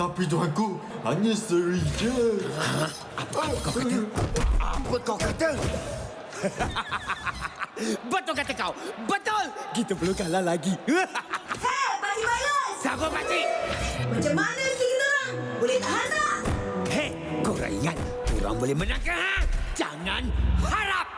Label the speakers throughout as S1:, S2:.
S1: Tapi tuanku, hanya seri je.
S2: Apa kau kata?
S3: Betul kata kau. Betul. Kita perlu kalah lagi.
S4: Hei, Pakcik Balas!
S3: Sanggup pakcik.
S4: Macam mana sikit kita orang? Boleh tahan tak?
S3: Hei, korang ingat korang boleh menang ha? Jangan harap.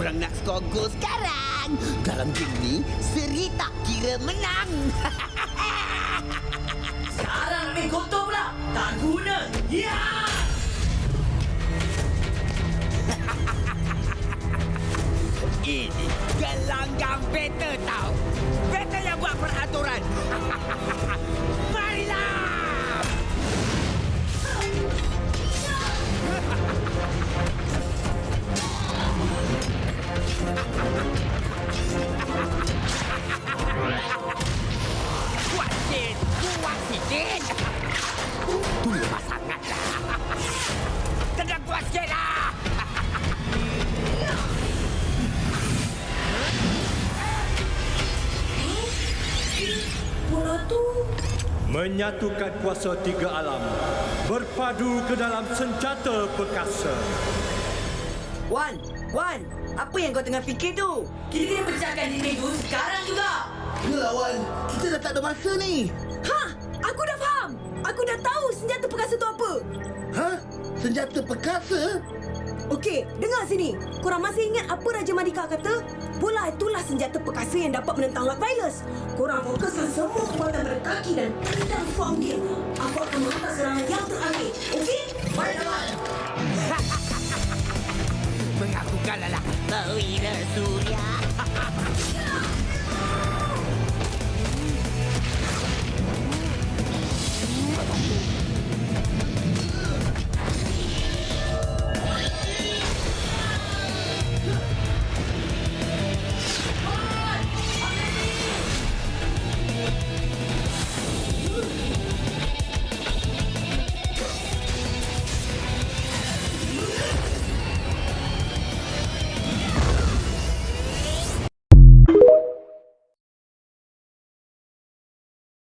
S3: Korang nak skor gol sekarang? Dalam game ni, seri tak kira menang.
S4: Sekarang ambil kotor pula. Tak guna. Ya!
S3: Ini gelanggang beta tau. Beta yang buat peraturan.
S5: Menyatukan kuasa tiga alam Berpadu ke dalam senjata perkasa
S4: Wan, Wan, apa yang kau tengah fikir tu? Kita kena pecahkan dinding tu sekarang juga.
S2: Yelah Wan, kita dah tak ada masa ni.
S4: Ha, aku dah faham. Aku dah tahu senjata perkasa tu apa.
S2: Ha? Senjata perkasa?
S4: Okey, dengar sini. Korang masih ingat apa Raja Madika kata? Bola itulah senjata perkasa yang dapat menentang Lord Virus. Korang fokuskan semua kekuatan berkaki dan form game. Aku akan menghantar serangan yang terakhir. Okey? Baiklah.
S3: Mengaku kalah lah. Mawira Surya.